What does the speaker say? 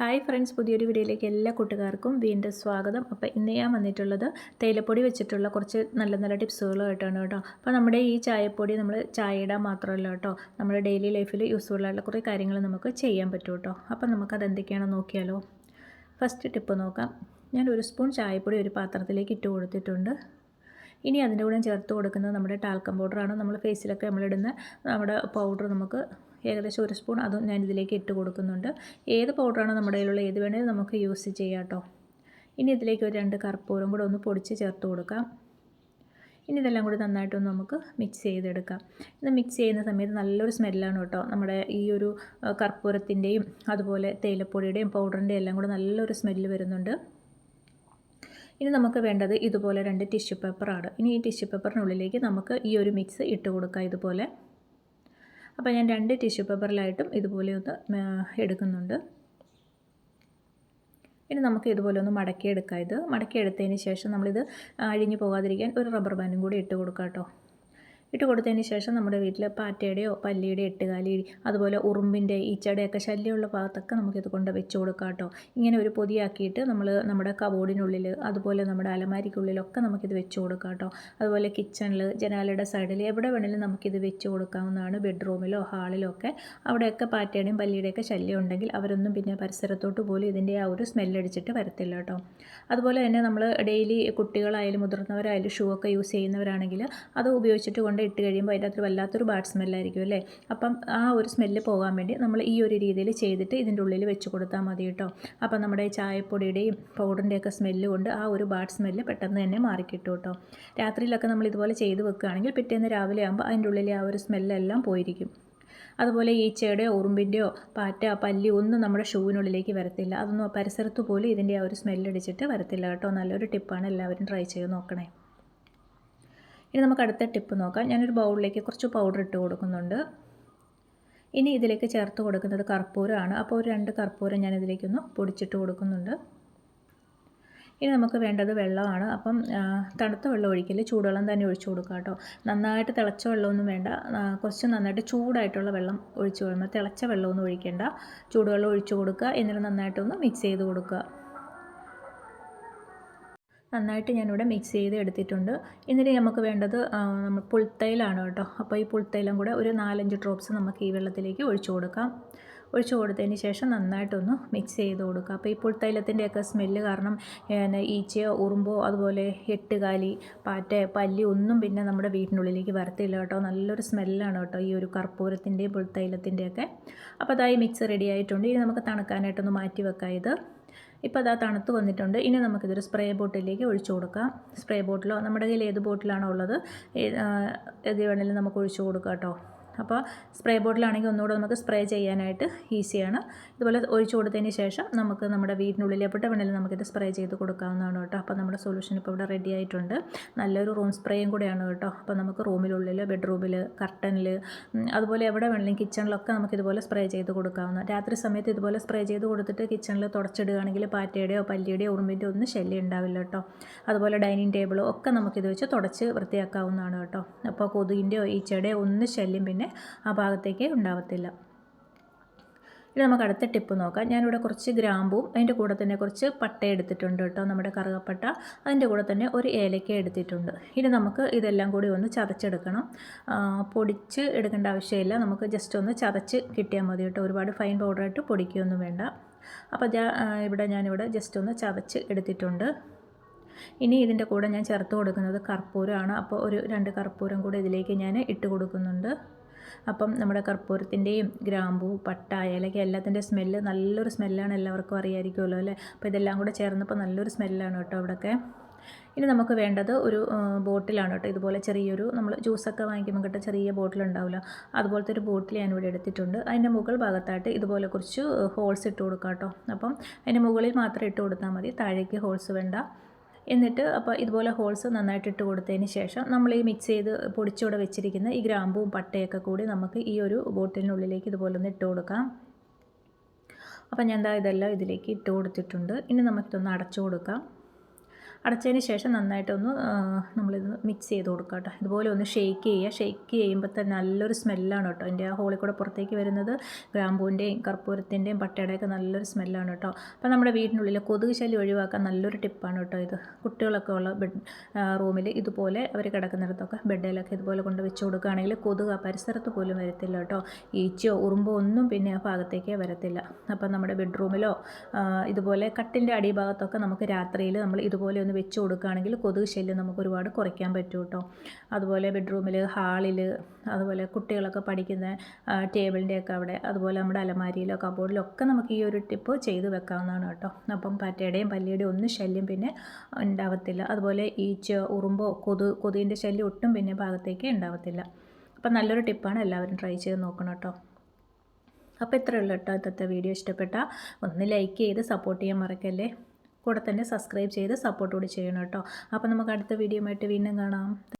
Hi friends പുതിയൊരു വീഡിയോയിലേക്ക് എല്ലാ കൂട്ടുകാർക്കും വീണ്ടും സ്വാഗതം. അപ്പോൾ ഇന്ന് ഞാൻ വന്നിട്ടുള്ളത് തേയിലപ്പൊടി വെച്ചിട്ടുള്ള കുറച്ച് നല്ല നല്ല ടിപ്സുകളായിട്ടാണ് കേട്ടോ. അപ്പോൾ നമ്മുടെ ഈ ചായപ്പൊടി നമ്മൾ ചായ ഇടാൻ മാത്രമല്ല കേട്ടോ നമ്മുടെ ഡെയിലി ലൈഫിൽ യൂസ്ഫുൾ ആയിട്ടുള്ള കുറേ കാര്യങ്ങൾ നമുക്ക് ചെയ്യാൻ പറ്റും കേട്ടോ. അപ്പോൾ നമുക്കത് എന്തൊക്കെയാണെന്ന് നോക്കിയാലോ. ഫസ്റ്റ് ടിപ്പ് നോക്കാം. ഞാൻ ഒരു സ്പൂൺ ചായപ്പൊടി ഒരു പാത്രത്തിലേക്ക് ഇട്ട് കൊടുത്തിട്ടുണ്ട്. ഇനി അതിന്റെ കൂടെ ചേർത്ത് കൊടുക്കുന്നത് നമ്മുടെ ടാൽക്കം പൗഡറാണ് നമ്മൾ ഫേസിലൊക്കെ നമ്മളിടുന്ന നമ്മുടെ പൗഡർ നമുക്ക് ഏകദേശം ഒരു സ്പൂൺ അതും ഞാൻ ഇതിലേക്ക് ഇട്ട് കൊടുക്കുന്നുണ്ട്. ഏത് പൗഡറാണ് നമ്മുടെ കയ്യിലുള്ള ഏത് വേണേലും നമുക്ക് യൂസ് ചെയ്യാം കേട്ടോ ഇനി ഇതിലേക്ക് ഒരു രണ്ട് കർപ്പൂരം കൂടെ ഒന്ന് പൊടിച്ച് ചേർത്ത് കൊടുക്കാം. ഇനി ഇതെല്ലാം കൂടി നന്നായിട്ടൊന്ന് നമുക്ക് മിക്സ് ചെയ്തെടുക്കാം. ഇത് മിക്സ് ചെയ്യുന്ന സമയത്ത് നല്ലൊരു സ്മെല്ലാണ് കേട്ടോ നമ്മുടെ ഈ ഒരു കർപ്പൂരത്തിന്റെയും അതുപോലെ തേയിലപ്പൊടിയുടെയും പൗഡറിന്റെയും എല്ലാം കൂടെ നല്ലൊരു സ്മെല്ല് വരുന്നുണ്ട്. ഇനി നമുക്ക് വേണ്ടത് ഇതുപോലെ രണ്ട് ടിഷ്യൂ പേപ്പറാണ് ഇനി ഈ ടിഷ്യൂ പേപ്പറിനുള്ളിലേക്ക് നമുക്ക് ഈ ഒരു മിക്സ് ഇട്ട് കൊടുക്കാം ഇതുപോലെ. അപ്പോൾ ഞാൻ രണ്ട് ടിഷ്യൂ പേപ്പറിലായിട്ടും ഇതുപോലെ ഒന്ന് എടുക്കുന്നുണ്ട്. ഇനി നമുക്ക് ഇതുപോലെ ഒന്ന് മടക്കിയെടുക്കാം ഇത്. മടക്കിയെടുത്തതിന് ശേഷം നമ്മളിത് അഴിഞ്ഞു പോകാതിരിക്കാൻ ഒരു റബ്ബർ ബാൻഡും കൂടി ഇട്ട് കൊടുക്കാം കേട്ടോ. ഇട്ട് കൊടുത്തതിന് ശേഷം നമ്മുടെ വീട്ടിൽ പാറ്റയുടെയോ പല്ലിയുടെ എട്ടുകാലി അതുപോലെ ഉറുമ്പിന്റെ ഈച്ചയുടെയൊക്കെ ശല്യമുള്ള ഭാഗത്തൊക്കെ നമുക്കിത് കൊണ്ട് വെച്ച് കൊടുക്കാം കേട്ടോ. ഇങ്ങനെ ഒരു പൊതിയാക്കിയിട്ട് നമ്മൾ നമ്മുടെ കബോർഡിനുള്ളിൽ അതുപോലെ നമ്മുടെ അലമാരിക്കുള്ളിലൊക്കെ നമുക്കിത് വെച്ച് കൊടുക്കാം കേട്ടോ. അതുപോലെ കിച്ചണിൽ ജനാലയുടെ സൈഡിൽ എവിടെ വേണമെങ്കിലും നമുക്കിത് വെച്ച് കൊടുക്കാവുന്നതാണ്. ബെഡ്റൂമിലോ ഹാളിലോ ഒക്കെ അവിടെയൊക്കെ പാറ്റയുടെയും പല്ലിയുടെയൊക്കെ ശല്യം ഉണ്ടെങ്കിൽ അവരൊന്നും പിന്നെ പരിസരത്തോട്ട് പോലും ഇതിന്റെ ആ ഒരു സ്മെല്ലടിച്ചിട്ട് വരത്തില്ല കേട്ടോ. അതുപോലെ തന്നെ നമ്മൾ ഡെയിലി കുട്ടികളായാലും മുതിർന്നവരായാലും ഷൂ ഒക്കെ യൂസ് ചെയ്യുന്നവരാണെങ്കിൽ അത് ഉപയോഗിച്ചിട്ട് കൊണ്ട് ഇട്ട് കഴിയുമ്പോൾ അതിന്റെ അത്ര വല്ലാത്തൊരു ബാഡ് സ്മെല്ലായിരിക്കും അല്ലേ? അപ്പം ആ ഒരു സ്മെല്ല് പോകാൻ വേണ്ടി നമ്മൾ ഈ ഒരു രീതിയിൽ ചെയ്തിട്ട് ഇതിന്റെ ഉള്ളിൽ വെച്ച് കൊടുത്താൽ മതി കേട്ടോ. അപ്പം നമ്മുടെ ചായപ്പൊടിയുടെയും പൗഡറിന്റെയൊക്കെ സ്മെല്ല് കൊണ്ട് ആ ഒരു ബാഡ് സ്മെല്ല് പെട്ടെന്ന് തന്നെ മാറിക്കിട്ടും കേട്ടോ. രാത്രിയിലൊക്കെ നമ്മൾ ഇതുപോലെ ചെയ്ത് വെക്കുകയാണെങ്കിൽ പിറ്റേന്ന് രാവിലെ ആകുമ്പോൾ അതിന്റെ ഉള്ളിലെ ആ ഒരു സ്മെല്ലെല്ലാം പോയിരിക്കും. അതുപോലെ ഈച്ചയുടെയോ ഉറുമ്പിന്റെയോ പാറ്റ പല്ലി ഒന്നും നമ്മുടെ ഷൂവിനുള്ളിലേക്ക് വരത്തില്ല. അതൊന്നും പരിസരത്ത് പോലും ഇതിന്റെ ആ ഒരു സ്മെല്ലടിച്ചിട്ട് വരത്തില്ല കേട്ടോ. നല്ലൊരു ടിപ്പാണ് എല്ലാവരും ട്രൈ ചെയ്ത് നോക്കണേ. ഇനി നമുക്ക് അടുത്ത ടിപ്പ് നോക്കാം. ഞാനൊരു ബൗളിലേക്ക് കുറച്ച് പൗഡർ ഇട്ട് കൊടുക്കുന്നുണ്ട്. ഇനി ഇതിലേക്ക് ചേർത്ത് കൊടുക്കുന്നത് കർപ്പൂരമാണ്. അപ്പോൾ ഒരു രണ്ട് കർപ്പൂരം ഞാൻ ഇതിലേക്കൊന്ന് പൊടിച്ചിട്ട് കൊടുക്കുന്നുണ്ട്. ഇനി നമുക്ക് വേണ്ടത് വെള്ളമാണ്. അപ്പം തണുത്ത വെള്ളം ഒഴിക്കില്ല ചൂടുവെള്ളം തന്നെ ഒഴിച്ചു കൊടുക്കുക കേട്ടോ. നന്നായിട്ട് തിളച്ച വെള്ളമൊന്നും വേണ്ട. കുറച്ച് നന്നായിട്ട് ചൂടായിട്ടുള്ള വെള്ളം ഒഴിച്ചു കൊടുക്കുക തിളച്ച വെള്ളമൊന്നും ഒഴിക്കേണ്ട. ചൂടുവെള്ളം ഒഴിച്ചു കൊടുക്കുക. എന്നിട്ട് നന്നായിട്ടൊന്ന് മിക്സ് ചെയ്ത് കൊടുക്കുക. നന്നായിട്ട് ഞാനിവിടെ മിക്സ് ചെയ്ത് എടുത്തിട്ടുണ്ട് എന്നിട്ട് നമുക്ക് വേണ്ടത് നമ്മൾ പുൽത്തൈലാണ് കേട്ടോ. അപ്പോൾ ഈ പുൽത്തൈലം കൂടെ ഒരു നാലഞ്ച് ഡ്രോപ്സ് നമുക്ക് ഈ വെള്ളത്തിലേക്ക് ഒഴിച്ചു കൊടുക്കാം. ഒഴിച്ചു കൊടുത്തതിന് ശേഷം നന്നായിട്ടൊന്ന് മിക്സ് ചെയ്ത് കൊടുക്കുക. അപ്പോൾ ഈ പുൽത്തൈലത്തിന്റെയൊക്കെ സ്മെല്ല് കാരണം ഈച്ചയോ ഉറുമ്പോ അതുപോലെ എട്ടുകാലി പാറ്റ പല്ലി ഒന്നും പിന്നെ നമ്മുടെ വീട്ടിനുള്ളിലേക്ക് വരത്തില്ല കേട്ടോ. നല്ലൊരു സ്മെല്ലാണ് കേട്ടോ ഈ ഒരു കർപ്പൂരത്തിന്റെയും പുൽത്തൈലത്തിന്റെയൊക്കെ അപ്പോൾ അതായി മിക്സ് റെഡി ആയിട്ടുണ്ട്. ഇനി നമുക്ക് തണുക്കാനായിട്ടൊന്ന് മാറ്റി വെക്കാം ഇത്. ഇപ്പോൾ അതാ തണുത്ത് വന്നിട്ടുണ്ട്. ഇനി നമുക്കിതൊരു സ്പ്രേ ബോട്ടിലേക്ക് ഒഴിച്ചു കൊടുക്കാം. സ്പ്രേ ബോട്ടിലോ നമ്മുടെ കയ്യിൽ ഏത് ബോട്ടിലാണോ ഉള്ളത് ഏത് വേണമെങ്കിലും നമുക്ക് ഒഴിച്ചു കൊടുക്കാം കേട്ടോ. അപ്പോൾ സ്പ്രേ ബോട്ടിലാണെങ്കിൽ ഒന്നുകൂടെ നമുക്ക് സ്പ്രേ ചെയ്യാനായിട്ട് ഈസിയാണ്. ഇതുപോലെ ഒഴിച്ചു കൊടുത്തതിന് ശേഷം നമുക്ക് നമ്മുടെ വീടിനുള്ളിൽ എവിടെ വേണേലും നമുക്കിത് സ്പ്രേ ചെയ്ത് കൊടുക്കാവുന്നതാണ് കേട്ടോ. അപ്പോൾ നമ്മുടെ സൊല്യൂഷൻ ഇപ്പോൾ ഇവിടെ റെഡി ആയിട്ടുണ്ട്. നല്ലൊരു റൂം സ്പ്രേയും കൂടെയാണ് കേട്ടോ. അപ്പോൾ നമുക്ക് റൂമിനുള്ളിൽ ബെഡ്റൂമിൽ കർട്ടനിൽ അതുപോലെ എവിടെ വേണമെങ്കിലും കിച്ചണിലൊക്കെ നമുക്ക് ഇതുപോലെ സ്പ്രേ ചെയ്ത് കൊടുക്കാവുന്ന രാത്രി സമയത്ത് ഇതുപോലെ സ്പ്രേ ചെയ്ത് കൊടുത്തിട്ട് കിച്ചണിൽ തുടച്ചിടുകയാണെങ്കിൽ പാറ്റയുടെയോ പല്ലിയുടെയോ ഉറുമ്പിന്റെ ഒന്നും ശല്യം ഉണ്ടാവില്ല കേട്ടോ. അതുപോലെ ഡൈനിങ് ടേബിളോ ഒക്കെ നമുക്കിത് വെച്ച് തുടച്ച് വൃത്തിയാക്കാവുന്നതാണ് കേട്ടോ. അപ്പോൾ കൊതുകിന്റെയോ ഈച്ചയുടെയോ ഒന്നും ശല്യം പിന്നെ ആ ഭാഗത്തേക്ക് ഉണ്ടാവത്തില്ല. ഇനി നമുക്ക് അടുത്ത ടിപ്പ് നോക്കാം. ഞാനിവിടെ കുറച്ച് ഗ്രാമ്പും അതിന്റെ കൂടെ തന്നെ കുറച്ച് പട്ട എടുത്തിട്ടുണ്ട് കേട്ടോ നമ്മുടെ കറുകപ്പട്ട. അതിന്റെ കൂടെ തന്നെ ഒരു ഏലക്ക എടുത്തിട്ടുണ്ട്. ഇനി നമുക്ക് ഇതെല്ലാം കൂടി ഒന്ന് ചതച്ചെടുക്കണം. പൊടിച്ച് എടുക്കേണ്ട ആവശ്യമില്ല. നമുക്ക് ജസ്റ്റ് ഒന്ന് ചതച്ച് കിട്ടിയാൽ മതി കേട്ടോ. ഒരുപാട് ഫൈൻ പൗഡറായിട്ട് പൊടിക്കുകയൊന്നും വേണ്ട. അപ്പോൾ ഇവിടെ ഞാനിവിടെ ജസ്റ്റ് ഒന്ന് ചതച്ച് എടുത്തിട്ടുണ്ട്. ഇനി ഇതിന്റെ കൂടെ ഞാൻ ചേർത്ത് കൊടുക്കുന്നത് കർപ്പൂരമാണ്. അപ്പോൾ ഒരു രണ്ട് കർപ്പൂരം കൂടെ ഇതിലേക്ക് ഞാൻ ഇട്ട് കൊടുക്കുന്നുണ്ട്. അപ്പം നമ്മുടെ കർപ്പൂരത്തിന്റെയും ഗ്രാമ്പു പട്ട ഏലക്ക എല്ലാത്തിന്റെ സ്മെല്ല് നല്ലൊരു സ്മെല്ലാണ് എല്ലാവർക്കും അറിയാമായിരിക്കുമല്ലോ അല്ലേ? അപ്പോൾ ഇതെല്ലാം കൂടെ ചേർന്നപ്പോൾ നല്ലൊരു സ്മെല്ലാണ് കേട്ടോ അവിടെയൊക്കെ ഇനി നമുക്ക് വേണ്ടത് ഒരു ബോട്ടിലാണ് കേട്ടോ. ഇതുപോലെ ചെറിയൊരു നമ്മൾ ജ്യൂസൊക്കെ വാങ്ങിക്കുമ്പോൾ കിട്ടുന്ന ചെറിയ ബോട്ടിലുണ്ടാവില്ല. അതുപോലത്തെ ഒരു ബോട്ടിൽ ഞാനിവിടെ എടുത്തിട്ടുണ്ട്. അതിന്റെ മുകൾ ഭാഗത്തായിട്ട് ഇതുപോലെ കുറച്ച് ഹോൾസ് ഇട്ട് കൊടുക്കാം കേട്ടോ. അപ്പം അതിന്റെ മുകളിൽ മാത്രം ഇട്ട് കൊടുത്താൽ മതി. താഴേക്ക് ഹോൾസ് വേണ്ട. എന്നിട്ട് അപ്പോൾ ഇതുപോലെ ഹോൾസ് നന്നായിട്ട് ഇട്ട് കൊടുത്തതിന് ശേഷം നമ്മൾ ഈ മിക്സ് ചെയ്ത് പൊടിച്ചോടെ വെച്ചിരിക്കുന്ന ഈ ഗ്രാമ്പും പട്ടയൊക്കെ കൂടി നമുക്ക് ഈ ഒരു ബോട്ടിലിനുള്ളിലേക്ക് ഇതുപോലെ ഒന്ന് ഇട്ട് കൊടുക്കാം. അപ്പോൾ ഞാൻ എന്താ ഇതെല്ലാം ഇതിലേക്ക് ഇട്ട് കൊടുത്തിട്ടുണ്ട്. ഇനി നമുക്കിതൊന്ന് അടച്ചു കൊടുക്കാം. അടച്ചതിന് ശേഷം നന്നായിട്ടൊന്ന് നമ്മളിത് മിക്സ് ചെയ്ത് കൊടുക്കുക കേട്ടോ. ഇതുപോലെ ഒന്ന് ഷെയ്ക്ക് ചെയ്യുക. ഷെയ്ക്ക് ചെയ്യുമ്പോൾ തന്നെ നല്ലൊരു സ്മെല്ലാണ് കേട്ടോ. എന്റെ ആ ഹോളിൽ കൂടെ പുറത്തേക്ക് വരുന്നത് ഗ്രാമ്പൂവിന്റെയും കർപ്പൂരത്തിന്റെയും പട്ടയുടെയൊക്കെ നല്ലൊരു സ്മെല്ലാണ് കേട്ടോ. അപ്പോൾ നമ്മുടെ വീടിനുള്ളിൽ കൊതുക് ശല്യം ഒഴിവാക്കാൻ നല്ലൊരു ടിപ്പാണ് കേട്ടോ ഇത്. കുട്ടികളൊക്കെ ഉള്ള ബെഡ് റൂമിൽ ഇതുപോലെ അവർ കിടക്കുന്നിടത്തൊക്കെ ബെഡിലൊക്കെ ഇതുപോലെ കൊണ്ട് വെച്ച് കൊടുക്കുകയാണെങ്കിൽ കൊതുക് ആ പരിസരത്ത് പോലും വരത്തില്ല കേട്ടോ. ഈച്ചയോ ഉറുമ്പോ ഒന്നും പിന്നെ ആ ഭാഗത്തേക്കേ വരത്തില്ല. അപ്പം നമ്മുടെ ബെഡ്റൂമിലോ ഇതുപോലെ കട്ടിന്റെ അടിഭാഗത്തൊക്കെ നമുക്ക് രാത്രിയിൽ നമ്മൾ ഇതുപോലെ ഒന്ന് വെച്ച് കൊടുക്കുകയാണെങ്കിൽ കൊതുക് ശല്യം നമുക്ക് ഒരുപാട് കുറയ്ക്കാൻ പറ്റും കേട്ടോ. അതുപോലെ ബെഡ്റൂമിൽ ഹാളിൽ അതുപോലെ കുട്ടികളൊക്കെ പഠിക്കുന്ന ടേബിളിന്റെയൊക്കെ അവിടെ അതുപോലെ നമ്മുടെ അലമാരിയിലോ കബോർഡിലോ ഒക്കെ നമുക്ക് ഈ ഒരു ടിപ്പ് ചെയ്ത് വെക്കാവുന്നതാണ് കേട്ടോ. അപ്പം പറ്റയുടെയും പല്ലിയുടെയും ഒന്നും ശല്യം പിന്നെ ഉണ്ടാവത്തില്ല. അതുപോലെ ഈച്ച ഉറുമ്പോ കൊതു കൊതുകിന്റെ ശല്യം ഒട്ടും പിന്നെ ഭാഗത്തേക്ക് ഉണ്ടാവത്തില്ല. അപ്പം നല്ലൊരു ടിപ്പാണ് എല്ലാവരും ട്രൈ ചെയ്ത് നോക്കണം കേട്ടോ. അപ്പോൾ ഇത്രയുള്ളൂ കേട്ടോ ഇന്നത്തെ വീഡിയോ. ഇഷ്ടപ്പെട്ട ഒന്ന് ലൈക്ക് ചെയ്ത് സപ്പോർട്ട് ചെയ്യാൻ മറക്കല്ലേ? കൂടെ തന്നെ സബ്സ്ക്രൈബ് ചെയ്ത് സപ്പോർട്ട് കൂടി ചെയ്യണം കേട്ടോ. അപ്പോൾ നമുക്ക് അടുത്ത വീഡിയോ ആയിട്ട് വീണ്ടും കാണാം.